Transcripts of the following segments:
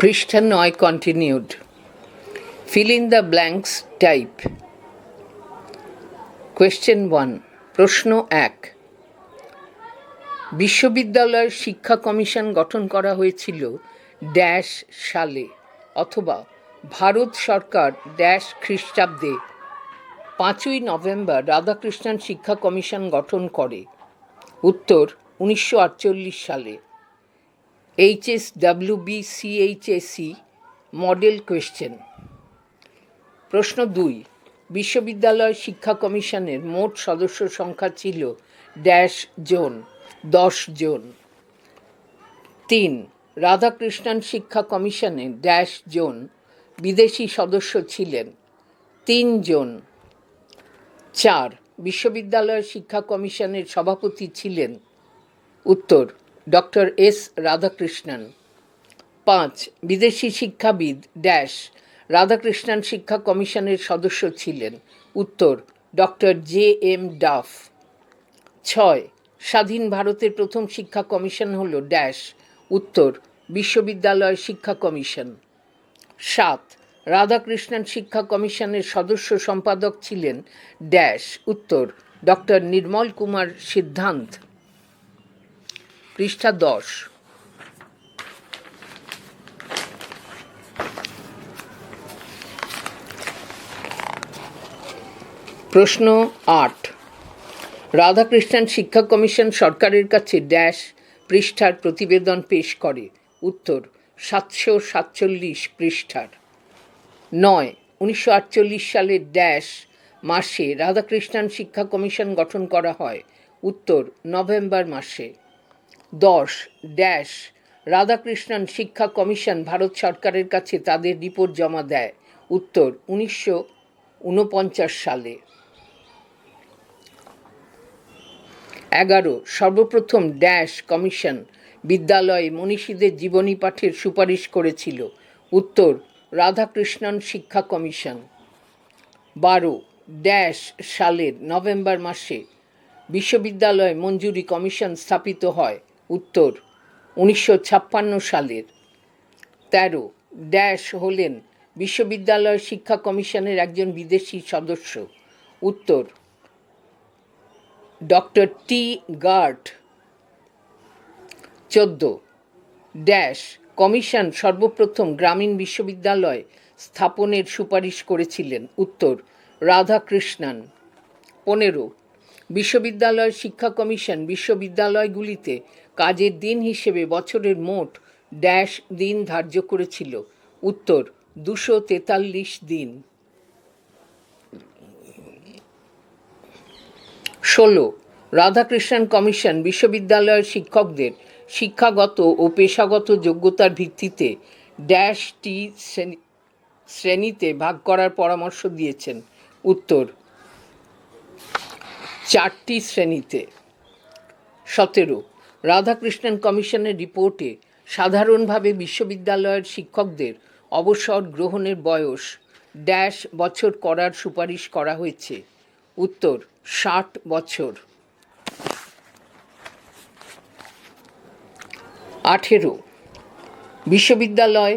পৃষ্ঠা নয় continued fill in the blanks type question one প্রশ্ন এক. বিশ্ববিদ্যালয়ের শিক্ষা কমিশন গঠন করা হয়েছিল ড্যাশ সালে অথবা ভারত সরকার ড্যাশ খ্রিস্টাব্দে। পাঁচই নভেম্বর রাধাকৃষ্ণন শিক্ষা কমিশন গঠন করে। উত্তর উনিশশো আটচল্লিশ সালে। HS WB CHSE model question প্রশ্ন দুই, বিশ্ববিদ্যালয় শিক্ষা কমিশনের মোট সদস্য সংখ্যা ছিল ড্যাশ জন, দশ জন। তিন, রাধাকৃষ্ণন শিক্ষা কমিশনে ড্যাশ জন, বিদেশি সদস্য ছিলেন তিনজন চার, বিশ্ববিদ্যালয় শিক্ষা কমিশনের সভাপতি ছিলেন, উত্তর। Doctor S Radhakrishnan. পাঁচ, বিদেশি শিক্ষাবিদ ড্যাশ, রাধাকৃষ্ণন শিক্ষা কমিশনের সদস্য ছিলেন। উত্তর, ডক্টর জে এম ডাফ। ছয়, স্বাধীন ভারতের প্রথম শিক্ষা কমিশন হল ড্যাশ। উত্তর, বিশ্ববিদ্যালয় শিক্ষা কমিশন। সাত, রাধাকৃষ্ণন শিক্ষা কমিশনের সদস্য সম্পাদক ছিলেন ড্যাশ। উত্তর, ডক্টর নির্মল কুমার সিদ্ধান্ত। পৃষ্ঠা দশ। প্রশ্ন আট। রাধাকৃষ্ণন শিক্ষা কমিশন সরকারের কাছে ড্যাশ পৃষ্ঠার প্রতিবেদন পেশ করে। উত্তর, সাতশো সাতচল্লিশ পৃষ্ঠার। নয়, উনিশশো আটচল্লিশ সালের ড্যাশ মাসে রাধাকৃষ্ণন শিক্ষা কমিশন গঠন করা হয়। উত্তর, নভেম্বর মাসে। দশ, ড্যাশ। রাধাকৃষ্ণন শিক্ষা কমিশন ভারত সরকারের কাছে তাদের রিপোর্ট জমা দেয়। উত্তর, উনিশশো ঊনপঞ্চাশ সালে। এগারো, সর্বপ্রথম ড্যাশ কমিশন বিদ্যালয়ে মনীষীদের জীবনী পাঠের সুপারিশ করেছিল। উত্তর, রাধাকৃষ্ণন শিক্ষা কমিশন। বারো, ড্যাশ সালের নভেম্বর মাসে বিশ্ববিদ্যালয় মঞ্জুরি কমিশন স্থাপিত হয়। উত্তর, উনিশশো ছাপ্পান্ন সালের। তেরো, ড্যাশ হলেন বিশ্ববিদ্যালয় শিক্ষা কমিশনের একজন বিদেশি সদস্য। উত্তর, ডক্টর টি গার্ড চোদ্দ, ড্যাশ কমিশন সর্বপ্রথম গ্রামীণ বিশ্ববিদ্যালয় স্থাপনের সুপারিশ করেছিলেন। উত্তর, রাধাকৃষ্ণন। পনেরো, বিশ্ববিদ্যালয় শিক্ষা কমিশন বিশ্ববিদ্যালয়গুলিতে কাজের দিন হিসেবে বছরের মোট ড্যাশ দিন ধার্য করেছিল। উত্তর, দুশো তেতাল্লিশ দিন। ষোলো, রাধাকৃষ্ণন কমিশন বিশ্ববিদ্যালয়ের শিক্ষকদের শিক্ষাগত ও পেশাগত যোগ্যতার ভিত্তিতে ড্যাশ টি শ্রেণী- শ্রেণীতে ভাগ করার পরামর্শ দিয়েছেন। উত্তর, চারটি শ্রেণীতে। সতেরো রাধাকৃষ্ণন কমিশনের রিপোর্টে সাধারণভাবে বিশ্ববিদ্যালয়ের শিক্ষকদের অবসর গ্রহণের বয়স ড্যাশ বছর করার সুপারিশ করা হয়েছে। উত্তর, ষাট বছর। আঠেরো। বিশ্ববিদ্যালয়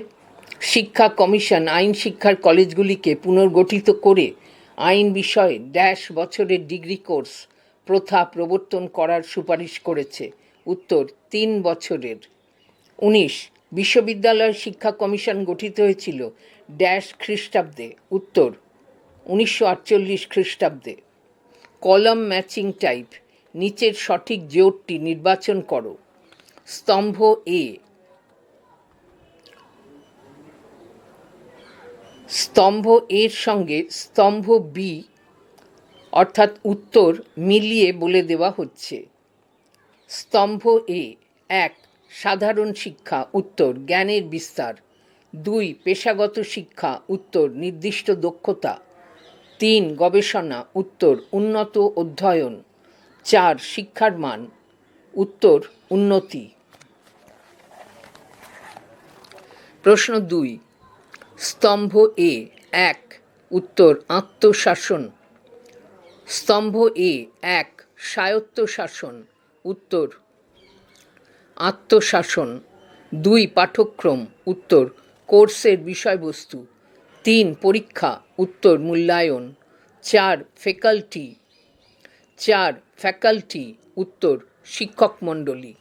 শিক্ষা কমিশন আইন শিক্ষার কলেজগুলিকে পুনর্গঠিত করে আইন বিষয়ে ড্যাশ বছরের ডিগ্রি কোর্স প্রথা প্রবর্তন করার সুপারিশ করেছে। উত্তর তিন বছরের। উনিশ, বিশ্ববিদ্যালয় শিক্ষা কমিশন গঠিত হয়েছিল ড্যাশ খ্রিস্টাব্দে। উত্তর, উনিশশো আটচল্লিশ খ্রিস্টাব্দে। কলম ম্যাচিং টাইপ, নিচের সঠিক জোটটি নির্বাচন করো। স্তম্ভ এ। স্তম্ভ এর সঙ্গে স্তম্ভ বি, অর্থাৎ উত্তর, মিলিয়ে বলে দেওয়া হচ্ছে। স্তম্ভ এ, এক, সাধারণ শিক্ষা, উত্তর, জ্ঞানের বিস্তার। দুই, পেশাগত শিক্ষা, উত্তর, নির্দিষ্ট দক্ষতা। তিন, গবেষণা, উত্তর, উন্নত অধ্যয়ন। চার, শিক্ষার মান। উত্তর, উন্নতি। প্রশ্ন দুই, স্তম্ভ এ, এক, উত্তর, আত্মশাসন। স্তম্ভ এ, এক, স্বায়ত্তশাসন। উত্তর। আত্মশাসন, দুই পাঠ্যক্রম, উত্তর। কোর্সের বিষয়বস্তু, তিন পরীক্ষা, উত্তর মূল্যায়ন, চার ফ্যাকাল্টি চার ফ্যাকাল্টি, উত্তর শিক্ষক মণ্ডলী।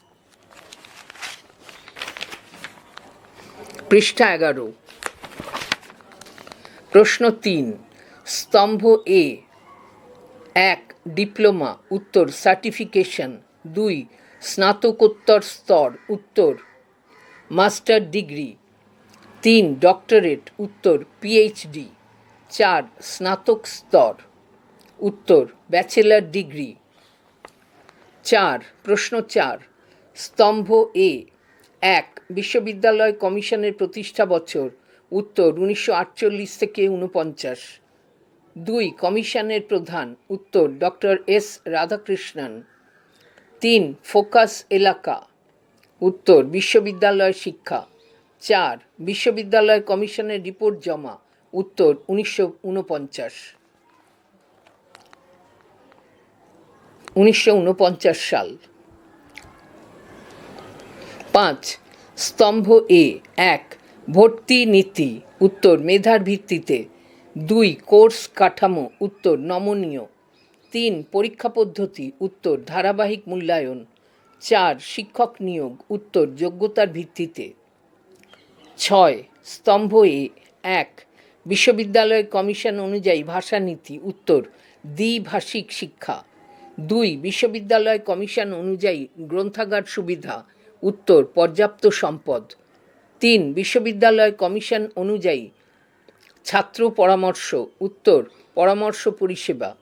পৃষ্ঠা এগারো। প্রশ্ন তিন। স্তম্ভ এ, এক ডিপ্লোমা, উত্তর সার্টিফিকেশন দুই, স্নাতকোত্তর স্তর, উত্তর, মাস্টার ডিগ্রি। তিন, ডক্টরেট, উত্তর, পিএইচডি। চার, স্নাতক স্তর, উত্তর, ব্যাচেলর ডিগ্রি। চার, প্রশ্ন চার, স্তম্ভ এ। এক, বিশ্ববিদ্যালয় কমিশনের প্রতিষ্ঠা বছর, উত্তর, উনিশশো আটচল্লিশ থেকে উনপঞ্চাশ দুই, কমিশনের প্রধান, উত্তর, ডক্টর এস রাধাকৃষ্ণন। তিন, ফোকাস এলাকা। উত্তর, বিশ্ববিদ্যালয় শিক্ষা। চার, বিশ্ববিদ্যালয় কমিশনের রিপোর্ট জমা। উত্তর, উনিশশো উনপঞ্চাশ উনিশশো উনপঞ্চাশ সাল। পাঁচ, স্তম্ভ এ, এক, ভর্তি নীতি। উত্তর, মেধার ভিত্তিতে। দুই, কোর্স কাঠামো। উত্তর, নমনীয়। তিন পরীক্ষা পদ্ধতি, উত্তর ধারাবাহিক মূল্যায়ন, চার শিক্ষক নিয়োগ, উত্তর যোগ্যতার ভিত্তিতে। ছয় স্তম্ভ এ, এক বিশ্ববিদ্যালয় কমিশন অনুযায়ী ভাষানীতি, উত্তর দ্বিভাষিক শিক্ষা। দুই বিশ্ববিদ্যালয় কমিশন অনুযায়ী গ্রন্থাগার সুবিধা, উত্তর পর্যাপ্ত সম্পদ। তিন বিশ্ববিদ্যালয় কমিশন অনুযায়ী ছাত্র পরামর্শ, উত্তর পরামর্শ পরিষেবা।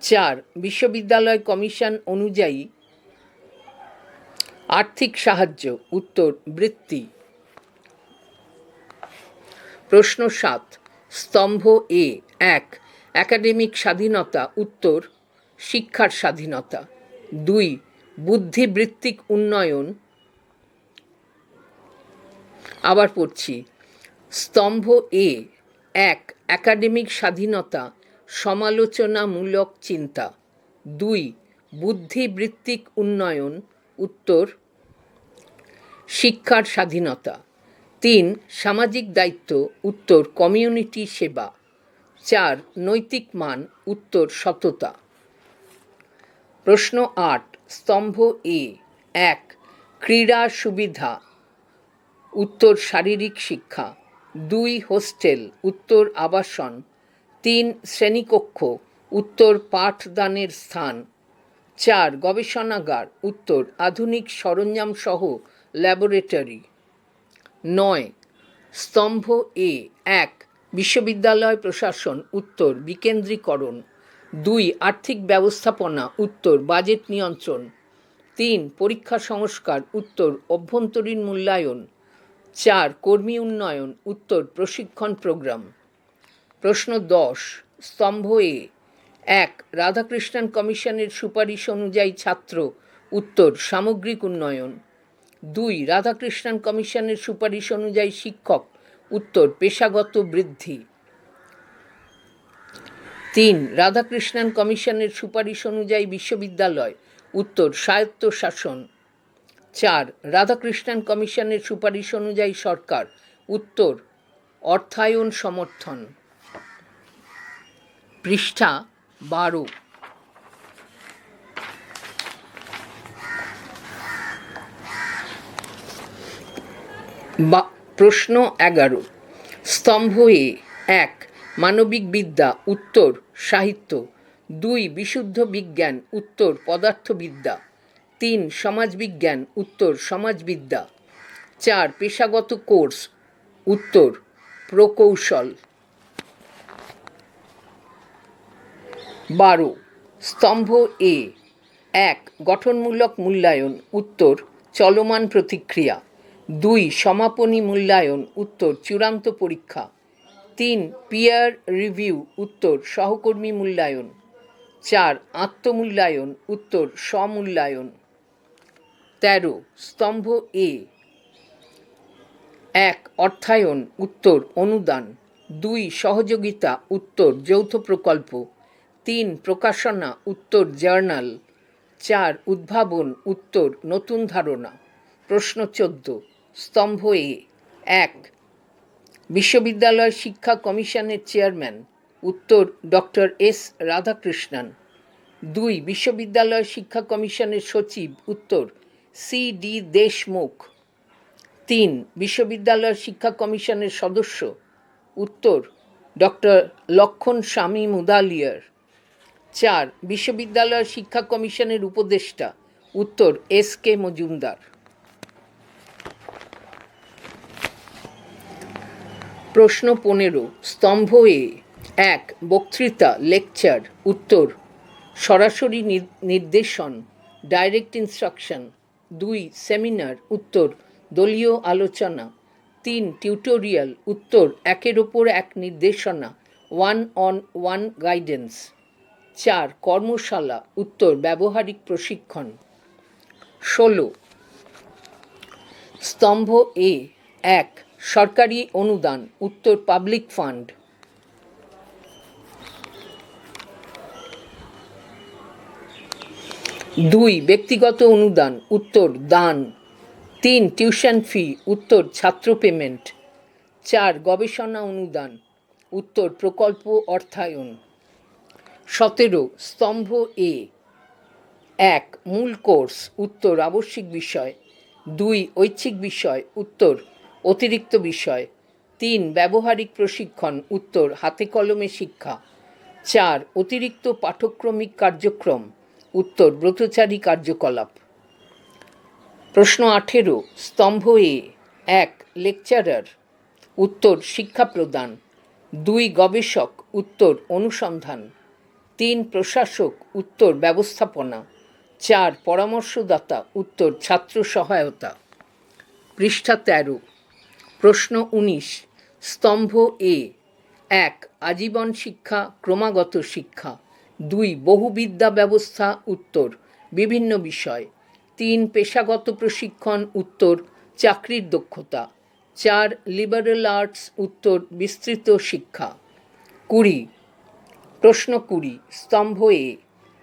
চার বিশ্ববিদ্যালয় কমিশন অনুযায়ী আর্থিক সাহায্য, উত্তর বৃত্তি। প্রশ্ন সাত, স্তম্ভ এ, এক, একাডেমিক স্বাধীনতা, উত্তর, শিক্ষার স্বাধীনতা। দুই, বুদ্ধিবৃত্তিক উন্নয়ন। আবার পড়ছি, স্তম্ভ এ, এক, একাডেমিক স্বাধীনতা সমালোচনামূলক চিন্তা। দুই, বুদ্ধিবৃত্তিক উন্নয়ন। উত্তর, শিক্ষার স্বাধীনতা। তিন, সামাজিক দায়িত্ব। উত্তর, কমিউনিটি সেবা। চার, নৈতিক মান। উত্তর, সততা। প্রশ্ন আট, স্তম্ভ এ। এক, ক্রীড়া সুবিধা। উত্তর, শারীরিক শিক্ষা। দুই, হোস্টেল। উত্তর, আবাসন। তিন শ্রেণীকক্ষ, উত্তর পাঠদানের স্থান। চার, গবেষণাগার, উত্তর আধুনিক সরঞ্জাম সহ ল্যাবরেটরি। নয়, স্তম্ভ এ, এক, বিশ্ববিদ্যালয় প্রশাসন, উত্তর বিকেন্দ্রীকরণ। দুই, আর্থিক ব্যবস্থাপনা, উত্তর বাজেট নিয়ন্ত্রণ। তিন, পরীক্ষা সংস্কার, উত্তর অভ্যন্তরীণ মূল্যায়ন। চার, কর্মী উন্নয়ন, উত্তর প্রশিক্ষণ প্রোগ্রাম। প্রশ্ন দশ, স্তম্ভ এ। এক, রাধাকৃষ্ণন কমিশনের সুপারিশ অনুযায়ী ছাত্র। উত্তর, সামগ্রিক উন্নয়ন। দুই, রাধাকৃষ্ণন কমিশনের সুপারিশ অনুযায়ী শিক্ষক। উত্তর, পেশাগত বৃদ্ধি। তিন, রাধাকৃষ্ণন কমিশনের সুপারিশ অনুযায়ী বিশ্ববিদ্যালয়। উত্তর, স্বায়ত্ত শাসন। চার, রাধাকৃষ্ণন কমিশনের সুপারিশ অনুযায়ী সরকার। উত্তর, অর্থায়ন সমর্থন। পৃষ্ঠা বারো। বা, প্রশ্ন এগারো। স্তম্ভ এ, এক, মানবিক বিদ্যা, উত্তর, সাহিত্য। দুই, বিশুদ্ধ বিজ্ঞান, উত্তর, পদার্থবিদ্যা। তিন, সমাজবিজ্ঞান, উত্তর, সমাজবিদ্যা। চার, পেশাগত কোর্স, উত্তর, প্রকৌশল। বারো। স্তম্ভ এ। এক, গঠনমূলক মূল্যায়ন, উত্তর, চলমান প্রতিক্রিয়া। দুই, সমাপনী মূল্যায়ন, উত্তর, চূড়ান্ত পরীক্ষা। তিন পিয়ার রিভিউ উত্তর, সহকর্মী মূল্যায়ন। চার, আত্মমূল্যায়ন, উত্তর, স্বমূল্যায়ন। তেরো, স্তম্ভ এ। এক, অর্থায়ন, উত্তর, অনুদান। দুই, সহযোগিতা, উত্তর, যৌথ প্রকল্প। তিন প্রকাশনা, উত্তর জার্নাল। চার উদ্ভাবন, উত্তর নতুন ধারণা। প্রশ্ন চোদ্দ, স্তম্ভ এ। এক, বিশ্ববিদ্যালয় শিক্ষা কমিশনের চেয়ারম্যান। উত্তর, ডক্টর এস রাধাকৃষ্ণন। দুই, বিশ্ববিদ্যালয় শিক্ষা কমিশনের সচিব। উত্তর, সি ডি দেশমুখ। তিন, বিশ্ববিদ্যালয় শিক্ষা কমিশনের সদস্য। উত্তর, ডক্টর লক্ষণ স্বামী মুদালিয়ার। চার, বিশ্ববিদ্যালয় শিক্ষা কমিশনের উপদেষ্টা। উত্তর, এস কে মজুমদার। প্রশ্ন পনেরো, স্তম্ভ এ। এক, বক্তৃতা, লেকচার। উত্তর, সরাসরি নির- নির্দেশন, ডাইরেক্ট ইনস্ট্রাকশন। দুই, সেমিনার। উত্তর, দলীয় আলোচনা। তিন, টিউটোরিয়াল। উত্তর, একের ওপর এক নির্দেশনা। One on one guidance. চার কর্মশালা, উত্তর ব্যবহারিক প্রশিক্ষণ। ষোলো। স্তম্ভ এ, এক, সরকারি অনুদান, উত্তর পাবলিক ফান্ড। দুই, ব্যক্তিগত অনুদান, উত্তর দান। তিন, টিউশন ফি, উত্তর ছাত্র পেমেন্ট। চার, গবেষণা অনুদান, উত্তর প্রকল্প অর্থায়ন। সতেরো, স্তম্ভ এ এক, মূল কোর্স, উত্তর, আবশ্যিক বিষয়। দুই, ঐচ্ছিক বিষয়, উত্তর, অতিরিক্ত বিষয়। তিন, ব্যবহারিক প্রশিক্ষণ, উত্তর, হাতে কলমে শিক্ষা। চার, অতিরিক্ত পাঠক্রমিক কার্যক্রম, উত্তর, ব্রতচারী কার্যকলাপ। প্রশ্ন আঠেরো, স্তম্ভ এ এক, লেকচারার, উত্তর, শিক্ষা প্রদান। দুই, গবেষক, উত্তর, অনুসন্ধান। তিন প্রশাসক উত্তর ব্যবস্থাপনা, চার পরামর্শদাতা উত্তর ছাত্র সহায়তা। পৃষ্ঠা তেরো, প্রশ্ন উনিশ, স্তম্ভ এ, এক, আজীবন শিক্ষা, ক্রমাগত শিক্ষা। দুই, বহুবিদ্যা ব্যবস্থা, উত্তর, বিভিন্ন বিষয়। তিন, পেশাগত প্রশিক্ষণ, উত্তর, চাকরির দক্ষতা। চার লিবারেল আর্টস উত্তর, বিস্তৃত শিক্ষা। কুড়ি প্রশ্ন কুড়ি, স্তম্ভ এ।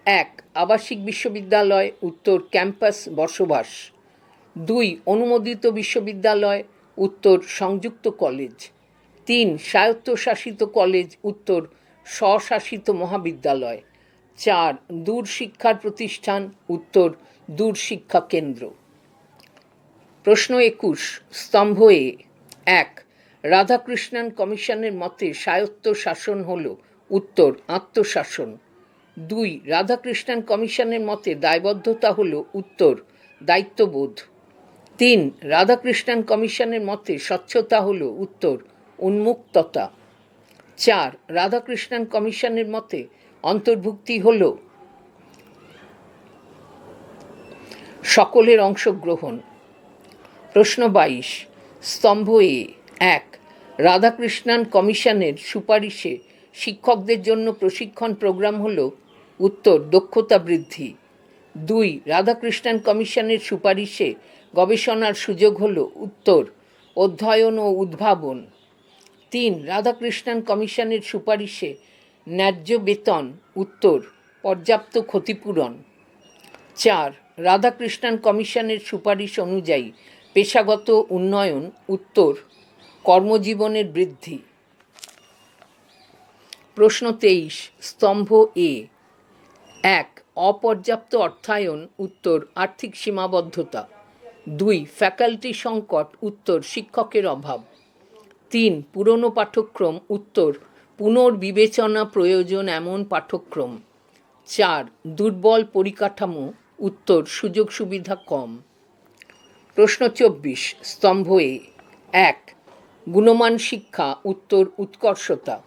এক, আবাসিক বিশ্ববিদ্যালয়, উত্তর, ক্যাম্পাস বসবাস। দুই, অনুমোদিত বিশ্ববিদ্যালয়, উত্তর, সংযুক্ত কলেজ। তিন, স্বায়ত্তশাসিত কলেজ, উত্তর, স্বশাসিত মহাবিদ্যালয়। চার দূর শিক্ষার প্রতিষ্ঠান, উত্তর দূর শিক্ষা কেন্দ্র। প্রশ্ন একুশ, স্তম্ভ এ। এক, রাধাকৃষ্ণন কমিশনের মতে স্বায়ত্ত শাসন হল উত্তর, আত্মশাসন। দুই, রাধাকৃষ্ণন কমিশনের মতে দায়বদ্ধতা হল উত্তর, দায়িত্ববোধ। তিন, রাধাকৃষ্ণন কমিশনের মতে স্বচ্ছতা হল উত্তর, উন্মুক্ততা। চার, রাধাকৃষ্ণন কমিশনের মতে অন্তর্ভুক্তি হল সকলের অংশগ্রহণ। প্রশ্ন বাইশ, স্তম্ভ এ, এক, রাধাকৃষ্ণন কমিশনের সুপারিশে শিক্ষকদের জন্য প্রশিক্ষণ প্রোগ্রাম হল উত্তর দক্ষতা বৃদ্ধি। দুই, রাধাকৃষ্ণন কমিশনের সুপারিশে গবেষণার সুযোগ হল উত্তর, অধ্যয়ন ও উদ্ভাবন। তিন, রাধাকৃষ্ণন কমিশনের সুপারিশে ন্যায্য বেতন, উত্তর, পর্যাপ্ত ক্ষতিপূরণ। চার, রাধাকৃষ্ণন কমিশনের সুপারিশ অনুযায়ী পেশাগত উন্নয়ন, উত্তর, কর্মজীবনের বৃদ্ধি। প্রশ্ন তেইশ, স্তম্ভ এ। এক, অপর্যাপ্ত অর্থায়ন, উত্তর, আর্থিক সীমাবদ্ধতা। দুই, ফ্যাকাল্টি সংকট, উত্তর, শিক্ষকের অভাব। তিন, পুরনো পাঠ্যক্রম, উত্তর, পুনর্বিবেচনা প্রয়োজন এমন পাঠ্যক্রম। চার, দুর্বল পরিকাঠামো, উত্তর, সুযোগ সুবিধা কম। প্রশ্ন চব্বিশ, স্তম্ভ এ। এক, গুণমান শিক্ষা, উত্তর, উৎকর্ষতা।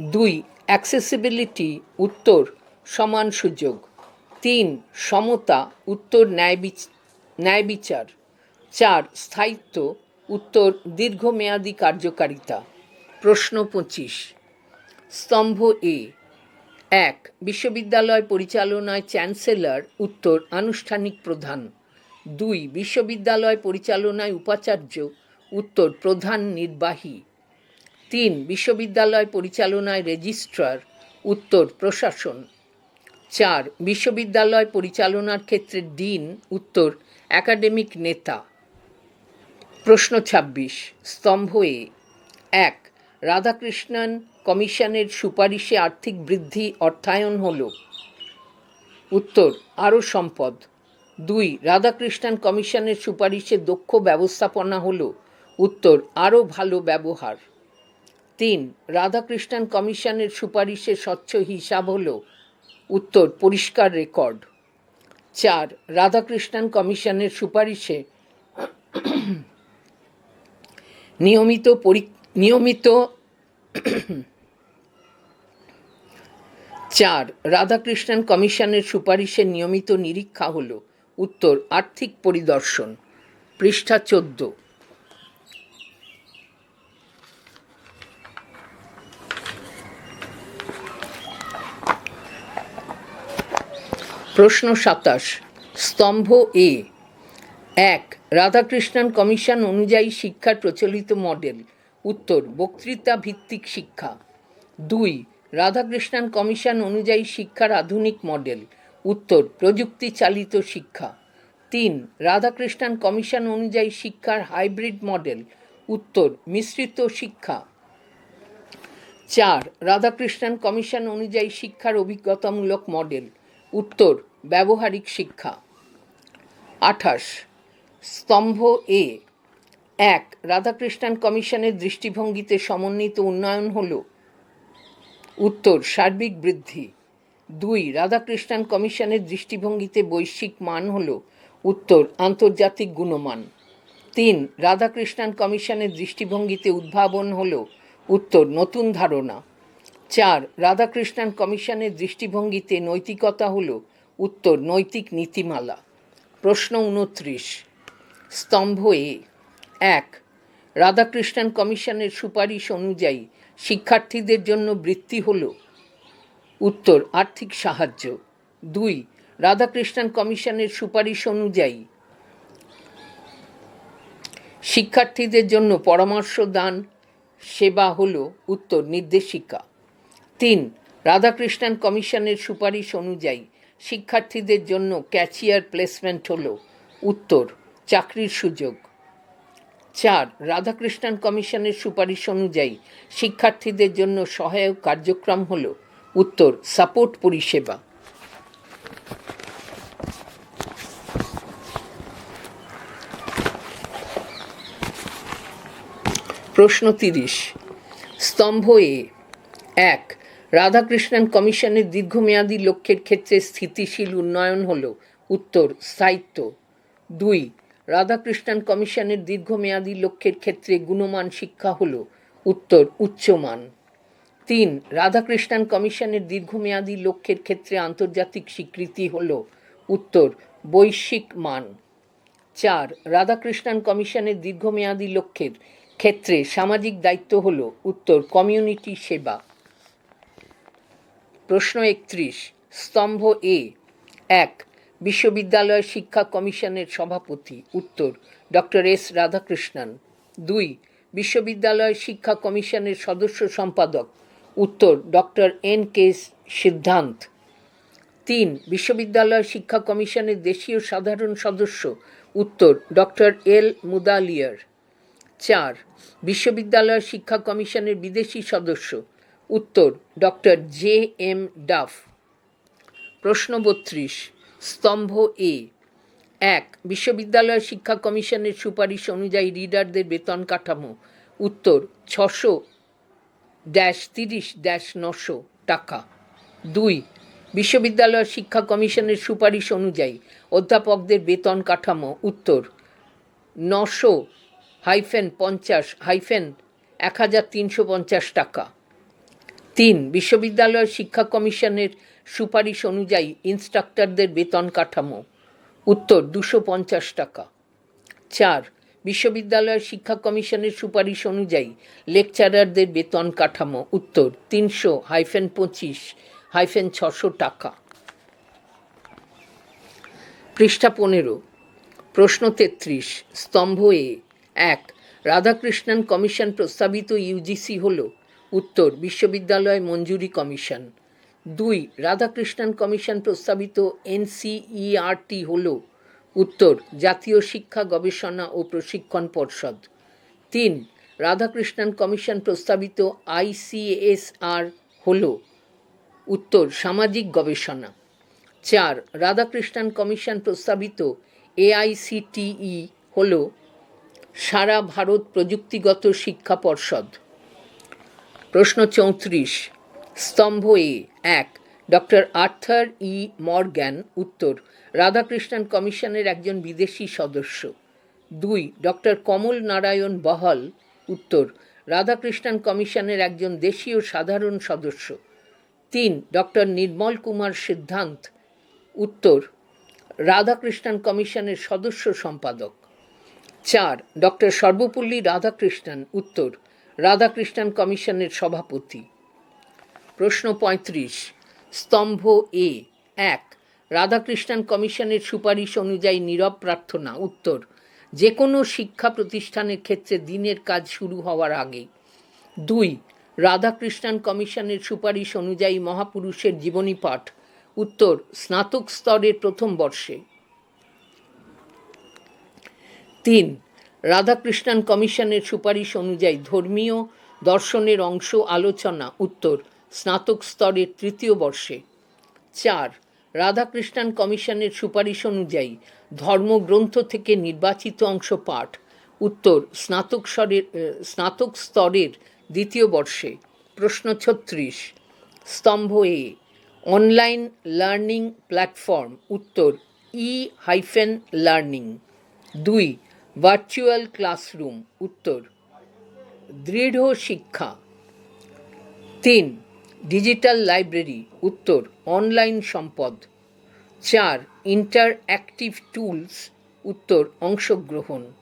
দুই অ্যাক্সেসিবিলিটি, উত্তর, সমান সুযোগ। তিন, সমতা, উত্তর ন্যায় ন্যায় বিচার। চার, স্থায়িত্ব, উত্তর দীর্ঘমেয়াদী কার্যকারিতা। প্রশ্ন পঁচিশ। স্তম্ভ এ। এক, বিশ্ববিদ্যালয় পরিচালনায় চ্যান্সেলর, উত্তর আনুষ্ঠানিক প্রধান। দুই, বিশ্ববিদ্যালয় পরিচালনায় উপাচার্য, উত্তর প্রধান নির্বাহী। তিন, বিশ্ববিদ্যালয় পরিচালনায় রেজিস্ট্রার, উত্তর, প্রশাসন। চার, বিশ্ববিদ্যালয় পরিচালনার ক্ষেত্রে ডিন, উত্তর, একাডেমিক নেতা। প্রশ্ন ছাব্বিশ, স্তম্ভ এ। এক, রাধাকৃষ্ণন কমিশনের সুপারিশে আর্থিক বৃদ্ধি অর্থায়ন হল। উত্তর, আরও সম্পদ। দুই, রাধাকৃষ্ণন কমিশনের সুপারিশে দক্ষ ব্যবস্থাপনা হল। উত্তর, আরও ভালো ব্যবহার। তিন, রাধাকৃষ্ণন কমিশনের সুপারিশে স্বচ্ছ হিসাব হল উত্তর, পরিষ্কার রেকর্ড। চার, রাধাকৃষ্ণন কমিশনের সুপারিশে নিয়মিত নিয়মিত চার, রাধাকৃষ্ণন কমিশনের সুপারিশে নিয়মিত নিরীক্ষা হল উত্তর, আর্থিক পরিদর্শন। পৃষ্ঠা চোদ্দ। প্রশ্ন সাতাশ, স্তম্ভ এ। এক, রাধাকৃষ্ণন কমিশন অনুযায়ী শিক্ষার প্রচলিত মডেল। উত্তর, বক্তৃতা ভিত্তিক শিক্ষা। দুই, রাধাকৃষ্ণন কমিশন অনুযায়ী শিক্ষার আধুনিক মডেল। উত্তর প্রযুক্তি চালিত শিক্ষা। তিন, রাধাকৃষ্ণন কমিশন অনুযায়ী শিক্ষার হাইব্রিড মডেল। উত্তর, মিশ্রিত শিক্ষা। চার, রাধাকৃষ্ণন কমিশন অনুযায়ী শিক্ষার অভিজ্ঞতামূলক মডেল। উত্তর, ব্যবহারিক শিক্ষা। আঠাশ, স্তম্ভ এ। এক, রাধাকৃষ্ণান কমিশনের দৃষ্টিভঙ্গিতে সমন্বিত উন্নয়ন হল। উত্তর, সার্বিক বৃদ্ধি। দুই, রাধাকৃষ্ণান কমিশনের দৃষ্টিভঙ্গিতে বৈশ্বিক মান হল। উত্তর, আন্তর্জাতিক গুণমান। তিন, রাধাকৃষ্ণান কমিশনের দৃষ্টিভঙ্গিতে উদ্ভাবন হল। উত্তর, নতুন ধারণা। চার, রাধাকৃষ্ণন কমিশনের দৃষ্টিভঙ্গিতে নৈতিকতা হল উত্তর, নৈতিক নীতিমালা। প্রশ্ন উনত্রিশ, স্তম্ভ এ। এক, রাধাকৃষ্ণন কমিশনের সুপারিশ অনুযায়ী শিক্ষার্থীদের জন্য বৃত্তি হল। উত্তর, আর্থিক সাহায্য। দুই, রাধাকৃষ্ণন কমিশনের সুপারিশ অনুযায়ী শিক্ষার্থীদের জন্য পরামর্শ দান, সেবা হল উত্তর, নির্দেশিকা। তিন, রাধাকৃষ্ণন কমিশনের সুপারিশ অনুযায়ী শিক্ষার্থীদের জন্য ক্যাচিয়ার প্লেসমেন্ট হল। উত্তর, চাকরির সুযোগ। চার, রাধাকৃষ্ণন কমিশনের সুপারিশ অনুযায়ী শিক্ষার্থীদের জন্য সহায়ক কার্যক্রম হল। উত্তর, সাপোর্ট পরিষেবা। প্রশ্ন তিরিশ, স্তম্ভ এ, এক রাধাকৃষ্ণন কমিশনের দীর্ঘমেয়াদী লক্ষ্যের ক্ষেত্রে স্থিতিশীল উন্নয়ন হল উত্তর, স্থায়িত্ব। দুই, রাধাকৃষ্ণন কমিশনের দীর্ঘমেয়াদী লক্ষ্যের ক্ষেত্রে গুণমান শিক্ষা হল উত্তর, উচ্চমান। তিন, রাধাকৃষ্ণন কমিশনের দীর্ঘমেয়াদী লক্ষ্যের ক্ষেত্রে আন্তর্জাতিক স্বীকৃতি হল উত্তর, বৈশ্বিক মান। চার, রাধাকৃষ্ণন কমিশনের দীর্ঘমেয়াদী লক্ষ্যের ক্ষেত্রে সামাজিক দায়িত্ব হল উত্তর, কমিউনিটি সেবা। প্রশ্ন একত্রিশ, স্তম্ভ এ এক, বিশ্ববিদ্যালয় শিক্ষা কমিশনের সভাপতি, উত্তর, ডক্টর এস রাধাকৃষ্ণন। দুই, বিশ্ববিদ্যালয় শিক্ষা কমিশনের সদস্য সম্পাদক, উত্তর, ডক্টর এন কে সিদ্ধান্ত। তিন, বিশ্ববিদ্যালয় শিক্ষা কমিশনের দেশীয় সাধারণ সদস্য, উত্তর, ডক্টর এল মুদালিয়ার। চার, বিশ্ববিদ্যালয় শিক্ষা কমিশনের বিদেশি সদস্য উত্তর, ডক্টর জে এম ডাফ। প্রশ্ন বত্রিশ, স্তম্ভ এ। এক, বিশ্ববিদ্যালয় শিক্ষা কমিশনের সুপারিশ অনুযায়ী রিডারদের বেতন কাঠামো। উত্তর, ছশো ড্যাশ তিরিশ ড্যাশ নশো টাকা। দুই, বিশ্ববিদ্যালয় শিক্ষা কমিশনের সুপারিশ অনুযায়ী অধ্যাপকদের বেতন কাঠামো। উত্তর, নশো হাইফেন পঞ্চাশ হাইফেন এক হাজার তিনশো পঞ্চাশ টাকা। তিন, বিশ্ববিদ্যালয় শিক্ষা কমিশনের সুপারিশ অনুযায়ী ইনস্ট্রাক্টরদের বেতন কাঠামো। উত্তর, দুশো পঞ্চাশ টাকা। চার, বিশ্ববিদ্যালয় শিক্ষা কমিশনের সুপারিশ অনুযায়ী লেকচারারদের বেতন কাঠামো। উত্তর, তিনশো হাইফেন পঁচিশ হাইফেন ছশো টাকা। পৃষ্ঠা পনেরো, প্রশ্ন তেত্রিশ, স্তম্ভ এ। এক, রাধাকৃষ্ণন কমিশন প্রস্তাবিত ইউজিসি হল উত্তর, বিশ্ববিদ্যালয় মঞ্জুরি কমিশন। দুই, রাধাকৃষ্ণন কমিশন প্রস্তাবিত এনসিইআরটি হল উত্তর, জাতীয় শিক্ষা গবেষণা ও প্রশিক্ষণ পর্ষদ। তিন, রাধাকৃষ্ণন কমিশন প্রস্তাবিত আইসিএসআর হল উত্তর, সামাজিক গবেষণা। চার, রাধাকৃষ্ণন কমিশন প্রস্তাবিত এআইসিটিই হল সারা ভারত প্রযুক্তিগত শিক্ষা পর্ষদ। প্রশ্ন চৌত্রিশ স্তম্ভ এ এক। ডক্টর আর্থার ই মর্গ্যান, উত্তর। রাধাকৃষ্ণন কমিশনের একজন বিদেশি সদস্য। দুই, ডক্টর কমল নারায়ণ বহল, উত্তর। রাধাকৃষ্ণন কমিশনের একজন দেশীয় সাধারণ সদস্য। তিন, ডক্টর নির্মল কুমার সিদ্ধান্ত, উত্তর। রাধাকৃষ্ণন কমিশনের সদস্য সম্পাদক। চার, ডক্টর সর্বপল্লী রাধাকৃষ্ণন, উত্তর। রাধাকৃষ্ণন কমিশনের সভাপতি। প্রশ্ন পঁয়ত্রিশ, স্তম্ভ এ, এক, রাধাকৃষ্ণন কমিশনের সুপারিশ অনুযায়ী নীরব প্রার্থনা। উত্তর যে কোনো শিক্ষা প্রতিষ্ঠানের ক্ষেত্রে দিনের কাজ শুরু হওয়ার আগে। দুই, রাধাকৃষ্ণন কমিশনের সুপারিশ অনুযায়ী মহাপুরুষের জীবনী পাঠ। উত্তর, স্নাতক স্তরের প্রথম বর্ষে। তিন রাধাকৃষ্ণন কমিশনের সুপারিশ অনুযায়ী ধর্মীয় দর্শনের অংশ আলোচনা উত্তর স্নাতক স্তরের তৃতীয় বর্ষে। চার, রাধাকৃষ্ণন কমিশনের সুপারিশ অনুযায়ী ধর্মগ্রন্থ থেকে নির্বাচিত অংশ পাঠ। উত্তর, স্নাতক স্তরের স্নাতক স্তরের দ্বিতীয় বর্ষে। প্রশ্ন ছত্রিশ, স্তম্ভ এ, অনলাইন লার্নিং প্ল্যাটফর্ম। উত্তর ই হাইফেন লার্নিং দুই ভার্চুয়াল ক্লাসরুম, উত্তর। দৃঢ় শিক্ষা। তিন, ডিজিটাল লাইব্রেরি, উত্তর। অনলাইন সম্পদ। চার ইন্টার অ্যাক্টিভ টুলস, উত্তর। অংশগ্রহণ।